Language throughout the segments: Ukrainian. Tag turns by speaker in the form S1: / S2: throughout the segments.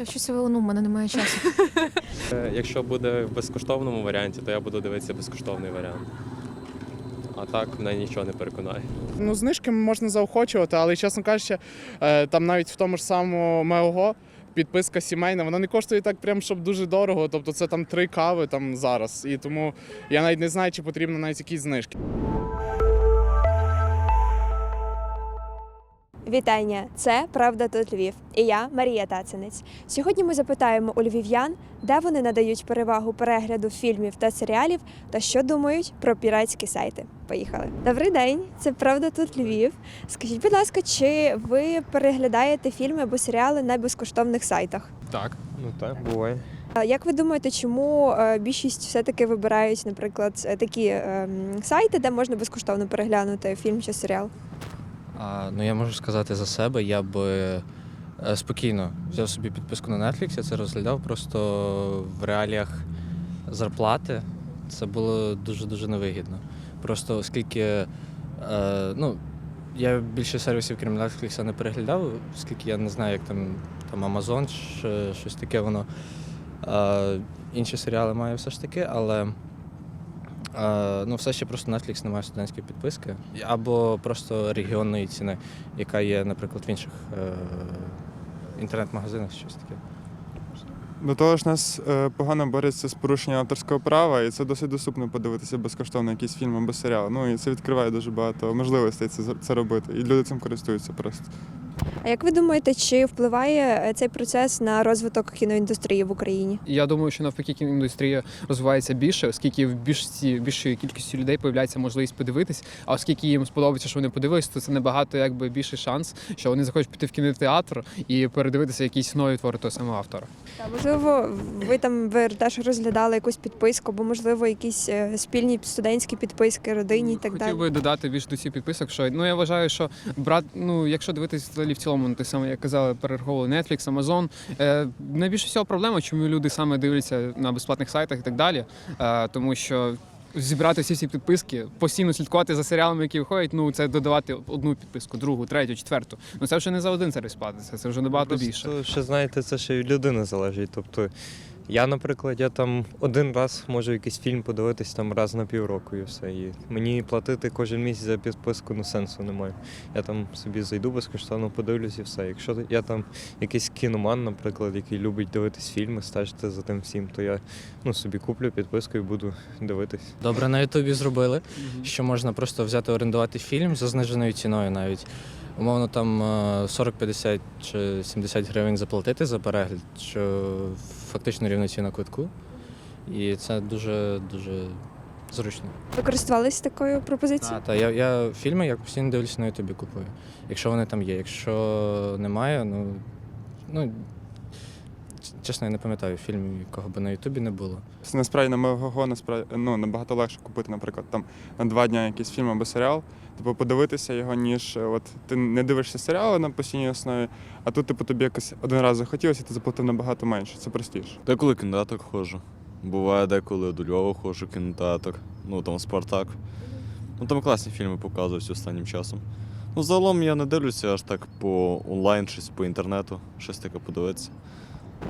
S1: Я щось ну, в мене немає часу.
S2: Е, Якщо буде в безкоштовному варіанті, то я буду дивитися безкоштовний варіант. А так мене нічого не переконає.
S3: Ну, знижки можна заохочувати, але чесно кажучи, е, там навіть в тому ж самому МЕОГО підписка сімейна, вона не коштує так прям, щоб дуже дорого. Тобто це там три кави там зараз. І тому я навіть не знаю, чи потрібно навіть якісь знижки.
S4: Вітання! Це Правда тут Львів. І я Марія Тацинець. Сьогодні ми запитаємо у львів'ян, де вони надають перевагу перегляду фільмів та серіалів, та що думають про піратські сайти. Поїхали. Добрий день, це Правда тут Львів. Скажіть, будь ласка, чи ви переглядаєте фільми або серіали на безкоштовних сайтах?
S2: Так.
S5: Ну так, буває.
S4: Як ви думаєте, чому е, більшість все-таки вибирають, наприклад, е, такі ем, сайти, де можна безкоштовно переглянути фільм чи серіал?
S5: А, ну я можу сказати за себе, я би е, спокійно взяв собі підписку на Netflix, я це розглядав просто в реаліях зарплати. Це було дуже-дуже невигідно. Просто оскільки е, ну, я більше сервісів, крім Netflix, не переглядав, оскільки я не знаю, як там, там Amazon щось таке воно. Е, інші серіали маю все ж таки, але е, ну, все ще просто Netflix не має студентської підписки. Або просто регіонної ціни, яка є, наприклад, в інших е, інтернет-магазинах, щось таке.
S6: До того ж, нас е, погано борються з порушенням авторського права, і це досить доступно подивитися безкоштовно якісь фільми або серіали. Ну і це відкриває дуже багато можливостей це, це робити. І люди цим користуються просто.
S4: А як ви думаєте, чи впливає е, цей процес на розвиток кіноіндустрії в Україні?
S7: Я думаю, що навпаки кіноіндустрія розвивається більше, оскільки в більшості більшої кількості людей появляється можливість подивитись. А оскільки їм сподобається, що вони подивились, то це набагато якби більший шанс, що вони захочуть піти в кінотеатр і передивитися якісь нові твори того самого автора.
S4: Та, можливо, ви там ви теж розглядали якусь підписку, або можливо якісь е, спільні студентські підписки родині і так
S7: Хотів
S4: далі.
S7: би додати більш до цих підписок, що ну я вважаю, що брат, ну якщо дивитись взагалі в цілому, ну, те саме, як казали, перераховували Netflix, Amazon. Е, найбільше всього проблема, чому люди саме дивляться на безплатних сайтах і так далі. Е, тому що зібрати всі ці підписки, постійно слідкувати за серіалами, які виходять, ну це додавати одну підписку, другу, третю, четверту. Ну це вже не за один сервіс платиться, це вже набагато більше.
S5: Просто ще знаєте, це ще від людини залежить. Тобто я, наприклад, я там один раз можу якийсь фільм подивитись там раз на півроку і все. І мені платити кожен місяць за підписку ну сенсу немає. Я там собі зайду безкоштовно, подивлюсь і все. Якщо я там якийсь кіноман, наприклад, який любить дивитись фільми, стежити за тим всім, то я ну, собі куплю підписку і буду дивитись. Добре, на Ютубі зробили, що можна просто взяти орендувати фільм за зниженою ціною навіть. Умовно там е, 40, 50 чи 70 гривень заплатити за перегляд, що фактично рівноцінна квитку. І це дуже дуже зручно.
S4: Ви користувалися такою пропозицією?
S5: Так, та я, я фільми я постійно дивлюся на Ютубі купую. Якщо вони там є. Якщо немає, ну, ну чесно, я не пам'ятаю фільмів, якого би на Ютубі не було.
S6: Насправді на МГО насправді ну, набагато легше купити, наприклад, там на два дні якийсь фільм або серіал, типу подивитися його, ніж от ти не дивишся серіали на постійній основі, а тут, типу, тобі якось один раз захотілося, і ти заплатив набагато менше. Це простіше.
S8: Деколи кінотеатр ходжу. Буває деколи до Львова ходжу кінотеатр. Ну там Спартак. Ну там класні фільми показують останнім часом. Ну, загалом я не дивлюся аж так по онлайн, щось по інтернету, щось таке подивитися.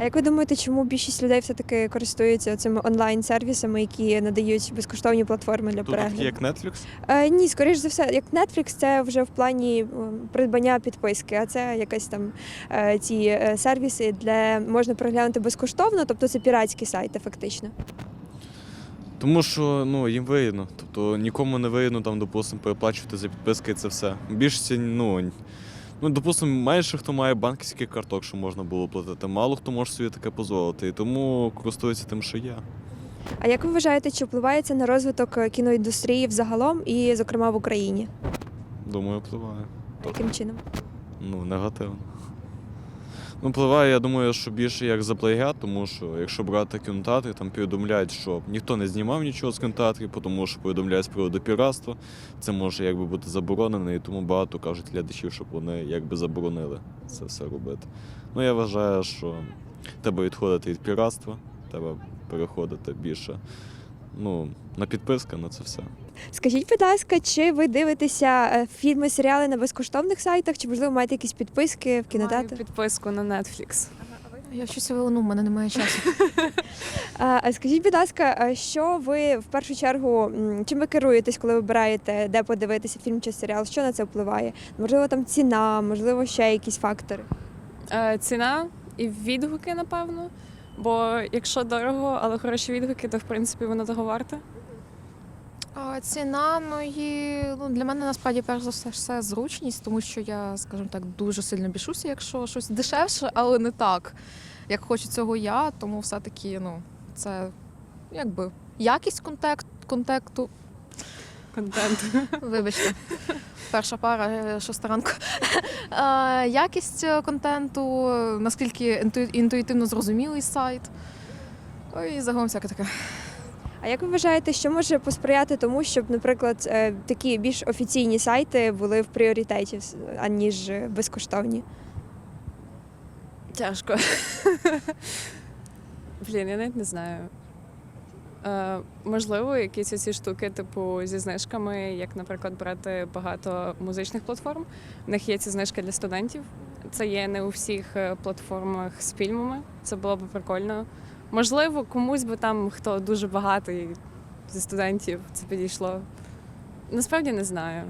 S4: А як ви думаєте, чому більшість людей все-таки користуються цими онлайн-сервісами, які надають безкоштовні платформи для
S8: Тут
S4: перегляду?
S8: як Netflix.
S4: Е, ні, скоріш за все, як Netflix, це вже в плані придбання підписки, а це якась там е, ці е, сервіси, де можна переглянути безкоштовно, тобто це піратські сайти, фактично.
S8: Тому що ну, їм вигідно. Тобто нікому не вигідно, там, допустимо, переплачувати за підписки і це все. Більшості, ну, ну, допустимо, майже хто має банківських карток, що можна було платити. Мало хто може собі таке дозволити. І тому користується тим, що є.
S4: А як ви вважаєте, чи впливає це на розвиток кіноіндустрії взагалом і, зокрема, в Україні?
S8: Думаю, впливає.
S4: Яким чином?
S8: Ну, негативно. Ну, впливає, я думаю, що більше як за плагіат, тому що якщо брати кінотеатри, там повідомляють, що ніхто не знімав нічого з кінотеатрів, тому що повідомляють з приводу піратства. Це може якби бути заборонено, і тому багато кажуть глядачів, щоб вони якби заборонили це все робити. Ну, я вважаю, що треба відходити від піратства, треба переходити більше ну, на підписка на це все.
S4: Скажіть, будь ласка, чи ви дивитеся е, фільми, серіали на безкоштовних сайтах, чи можливо маєте якісь підписки в
S9: Маю
S4: кінотеатрах?
S9: підписку на Netflix.
S1: Я щось ну, в мене немає часу.
S4: А а скажіть, будь ласка, що ви в першу чергу чим ви керуєтесь, коли вибираєте, де подивитися фільм чи серіал? Що на це впливає? Можливо, там ціна, можливо, ще якісь фактори.
S9: Е, ціна і відгуки, напевно. Бо якщо дорого, але хороші відгуки, то в принципі воно того варте.
S1: Ціна, ну і ну, для мене насправді перш за все все зручність, тому що я, скажімо так, дуже сильно бішуся, якщо щось дешевше, але не так, як хочу цього я. Тому все-таки ну, це якби якість контект, контекту.
S9: Контент.
S1: Вибачте, перша пара е, шоста ранку. Якість е, контенту, наскільки інтуїтивно зрозумілий сайт. Ну, І загалом всяке таке.
S4: А як ви вважаєте, що може посприяти тому, щоб, наприклад, е, такі більш офіційні сайти були в пріоритеті, аніж е, безкоштовні?
S9: Тяжко. Блін, я навіть не знаю. Е, можливо, якісь оці штуки, типу, зі знижками, як, наприклад, брати багато музичних платформ. В них є ці знижки для студентів. Це є не у всіх е, платформах з фільмами. Це було б прикольно. Можливо, комусь би там, хто дуже багатий зі студентів, це підійшло. Насправді не знаю.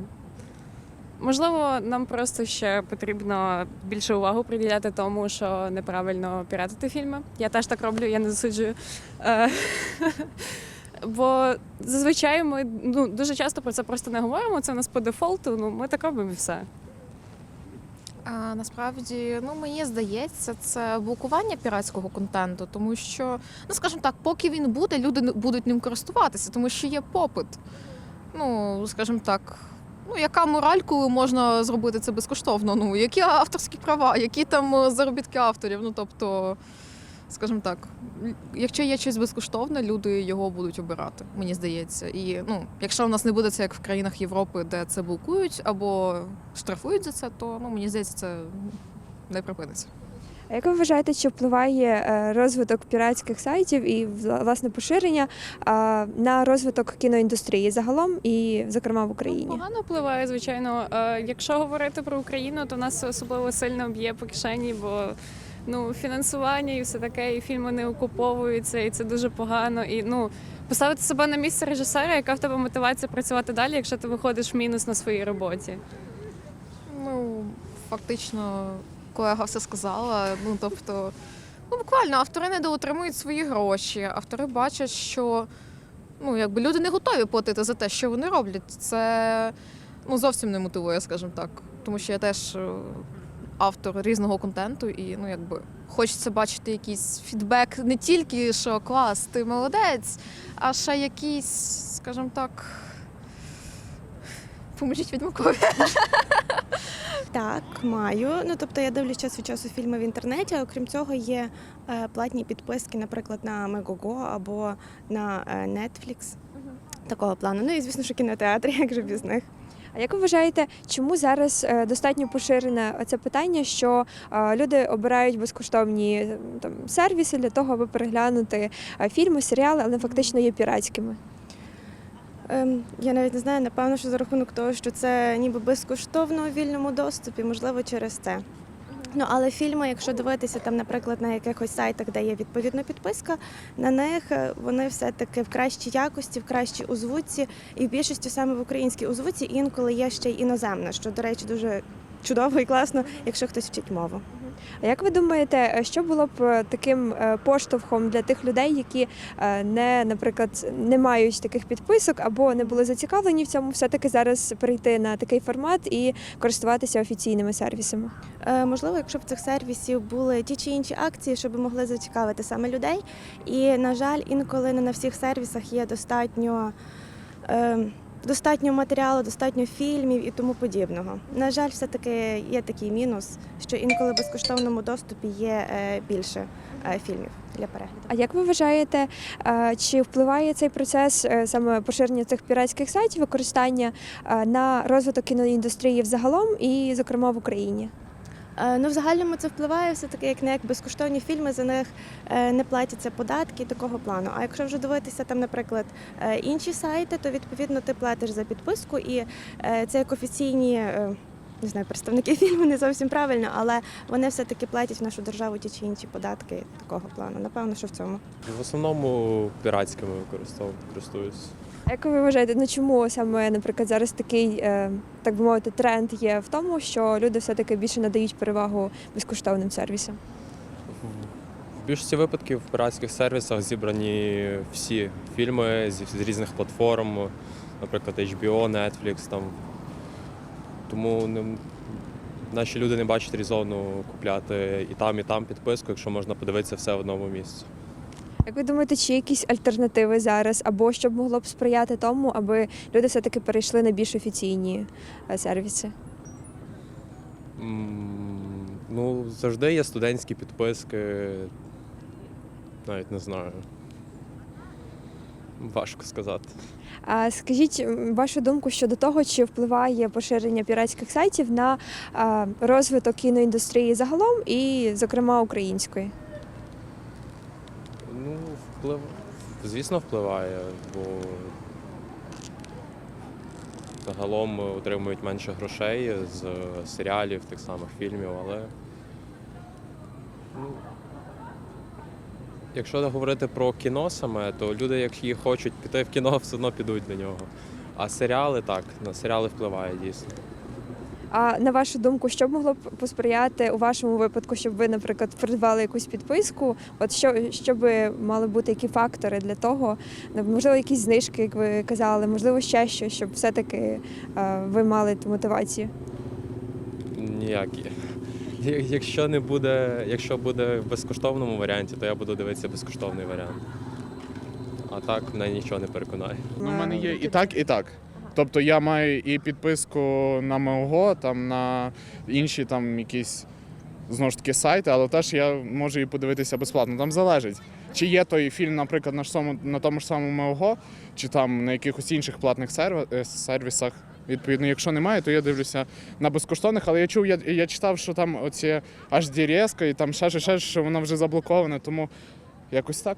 S9: Можливо, нам просто ще потрібно більше увагу приділяти тому, що неправильно піратити фільми. Я теж так роблю, я не засуджую. Е, Бо зазвичай ми ну, дуже часто про це просто не говоримо. Це у нас по дефолту. Ну, ми так робимо і все.
S1: А насправді, ну мені здається, це блокування піратського контенту, тому що, ну скажімо так, поки він буде, люди будуть ним користуватися, тому що є попит. Ну, скажімо так, ну яка мораль, коли можна зробити це безкоштовно? Ну, які авторські права, які там е, заробітки авторів? Ну тобто, скажімо так, якщо є щось безкоштовне, люди його будуть обирати, мені здається. І ну, якщо в нас не буде це як в країнах Європи, де це блокують або штрафують за це, то ну мені здається, це не припиниться.
S4: А як ви вважаєте, чи впливає е, розвиток піратських сайтів і власне поширення на розвиток кіноіндустрії загалом і, зокрема, в Україні?
S9: Погано впливає, звичайно. Е, Якщо говорити про Україну, то нас особливо сильно б'є по кишені, бо ну, фінансування і все таке, і фільми не окуповуються, і це дуже погано. І ну, поставити себе на місце режисера, яка в тебе мотивація працювати далі, якщо ти виходиш в мінус на своїй роботі.
S1: Ну, фактично, колега все сказала. Ну, тобто, ну буквально автори не доотримують свої гроші. Автори бачать, що ну, якби люди не готові платити за те, що вони роблять. Це ну, зовсім не мотивує, скажімо так. Тому що я теж автор різного контенту, і ну, якби хочеться бачити якийсь фідбек не тільки, що клас, ти молодець, а ще якийсь, скажімо так. Поможіть відмовкові.
S10: Так, маю. Ну тобто я дивлюсь час від часу фільми в інтернеті. а Окрім цього, є е, платні підписки, наприклад, на Megogo або на е, Netflix. Такого плану. Ну і звісно, що кінотеатри, як же без них.
S4: А як ви вважаєте, чому зараз е, достатньо поширене це питання, що е, люди обирають безкоштовні там сервіси для того, аби переглянути е, фільми, серіали, але фактично є піратськими?
S10: Ем, я навіть не знаю, напевно, що за рахунок того, що це ніби безкоштовно у вільному доступі, можливо, через це. Ну, але фільми, якщо дивитися там, наприклад, на якихось сайтах, де є відповідна підписка, на них е, вони все-таки в кращій якості, в кращій озвуці, і в більшості саме в українській озвуці інколи є ще й іноземна, що, до речі, дуже чудово і класно, якщо хтось вчить мову.
S4: А як ви думаєте, е, що було б е, таким е, поштовхом для тих людей, які не, наприклад, не мають таких підписок або не були зацікавлені в цьому, все-таки зараз перейти на такий формат і користуватися офіційними сервісами?
S10: Можливо, якщо б цих сервісів були ті чи інші акції, щоб могли зацікавити саме людей. І, на жаль, інколи не на всіх сервісах є достатньо. Достатньо матеріалу, достатньо фільмів і тому подібного. На жаль, все-таки є такий мінус, що інколи в безкоштовному доступі є е, більше е, фільмів для перегляду.
S4: А як ви вважаєте, е, чи впливає цей процес саме поширення цих піратських сайтів, використання на розвиток кіноіндустрії взагалом і, зокрема, в Україні?
S10: Е, Ну, в загальному це впливає все таки, як не як безкоштовні фільми, за них е, не платяться податки такого плану. А якщо вже дивитися там, наприклад, е, інші сайти, то відповідно ти платиш за підписку, і це як офіційні. не знаю, представники фільму не зовсім правильно, але вони все-таки платять в нашу державу ті чи інші податки такого плану. Напевно, що в цьому.
S2: В основному піратськими використовую, користуюсь.
S4: Як ви вважаєте, ну чому саме, наприклад, зараз такий, е, так би мовити, тренд є в тому, що люди все-таки більше надають перевагу безкоштовним сервісам?
S2: В більшості випадків в піратських сервісах зібрані всі фільми з, різних платформ, наприклад, HBO, Netflix. Там. Тому не, наші люди не бачать резону купляти і там, і там підписку, якщо можна подивитися все в одному місці.
S4: Як ви думаєте, чи є якісь альтернативи зараз, або що б могло б сприяти тому, аби люди все-таки перейшли на більш офіційні е, сервіси?
S2: М, Ну, завжди є студентські підписки. Навіть не знаю. Важко сказати.
S4: А скажіть м, вашу думку щодо того, чи впливає поширення піратських сайтів на а, розвиток кіноіндустрії загалом і, зокрема, української?
S2: Вплив... звісно, впливає, бо загалом отримують менше грошей з серіалів, тих самих фільмів, але ну, якщо говорити про кіно саме, то люди, які хочуть піти в кіно, все одно підуть на нього. А серіали так, на серіали впливає дійсно.
S4: А на вашу думку, що б могло б посприяти у вашому випадку, щоб ви, наприклад, придбали якусь підписку? От що, що би мали бути які фактори для того? Ну, Можливо, якісь знижки, як ви казали, можливо, ще щось, щоб все-таки е, ви мали ту мотивацію?
S2: Ніякі. Якщо не буде, якщо буде в безкоштовному варіанті, то я буду дивитися безкоштовний варіант. А так мене нічого не переконає.
S3: Ну, у мене є і так, і так. Тобто я маю і підписку на МОГО, там на інші там якісь знову ж таки сайти, але теж я можу і подивитися безплатно. Там залежить. Чи є той фільм, наприклад, на, ж на тому ж самому МОГО, чи там на якихось інших платних е, сервісах. Відповідно, якщо немає, то я дивлюся на безкоштовних, але я чув, я, я читав, що там оці HD і там ще, ще, ще, що воно вже заблоковане, тому якось так.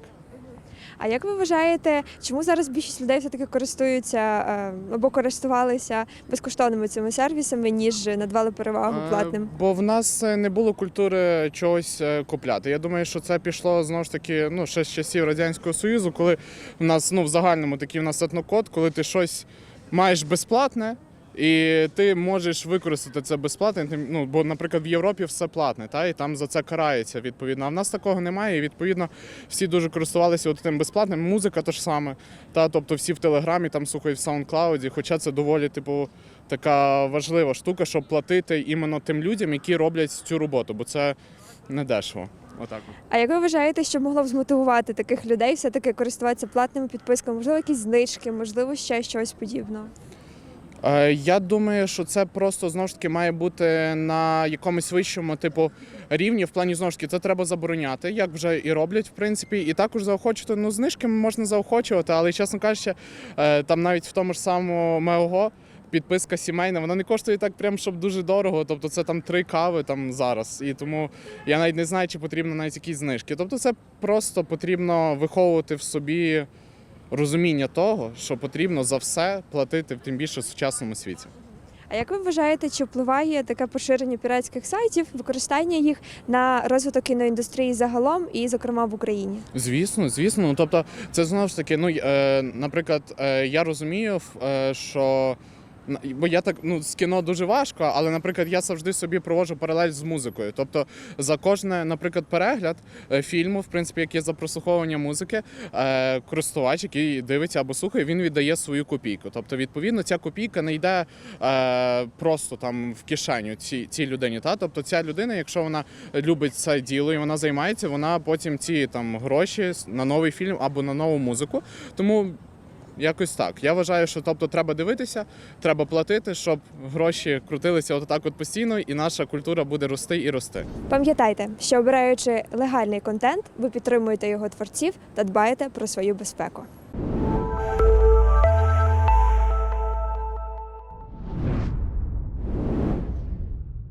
S4: А як ви вважаєте, чому зараз більшість людей все-таки користуються е, або користувалися безкоштовними цими сервісами, ніж надавали перевагу
S3: Е,
S4: платним?
S3: Бо в нас е, не було культури чогось купляти. Я думаю, що це пішло знову ж таки ну, ще з часів Радянського Союзу, коли в нас ну, в загальному такий в нас етнокод, коли ти щось маєш безплатне. І ти можеш використати це безплатно. Ну, бо, наприклад, в Європі все платне, та, і там за це карається відповідно. А в нас такого немає. І відповідно всі дуже користувалися от тим безплатним. Музика то ж саме. Та, тобто всі в Телеграмі там слухають в SoundCloud, хоча це доволі, типу, така важлива штука, щоб платити іменно тим людям, які роблять цю роботу, бо це не дешево. Отак.
S4: А як ви вважаєте, що могло б змотивувати таких людей все-таки користуватися платними підписками? Можливо, якісь знижки, можливо, ще щось подібного?
S3: Е, Я думаю, що це просто знову ж таки має бути на якомусь вищому типу рівні. В плані знову ж таки, це треба забороняти, як вже і роблять, в принципі, і також заохочувати. Ну, знижки можна заохочувати, але чесно кажучи, е, там навіть в тому ж самому МЕОГО підписка сімейна, вона не коштує так, прям щоб дуже дорого. Тобто це там три кави там зараз. І тому я навіть не знаю, чи потрібно навіть якісь знижки. Тобто, це просто потрібно виховувати в собі розуміння того, що потрібно за все платити, тим більше в сучасному світі.
S4: А як ви вважаєте, чи впливає таке поширення піратських сайтів, використання їх на розвиток кіноіндустрії загалом і, зокрема, в Україні?
S3: Звісно, звісно. Ну, тобто, це знову ж таки, ну е, наприклад, е, я розумію, е, що. Бо я так ну з кіно дуже важко, але, наприклад, я завжди собі проводжу паралель з музикою. Тобто, за кожне, наприклад, перегляд е, фільму, в принципі, як є за прослуховування музики, е, користувач, який дивиться або слухає, він віддає свою копійку. Тобто, відповідно, ця копійка не йде е, просто там в кишеню цій, цій людині. Та тобто, ця людина, якщо вона любить це діло і вона займається, вона потім ці там гроші на новий фільм або на нову музику. Тому якось так. Я вважаю, що тобто треба дивитися, треба платити, щоб гроші крутилися отак от постійно, і наша культура буде рости і рости.
S4: Пам'ятайте, що обираючи легальний контент, ви підтримуєте його творців та дбаєте про свою безпеку.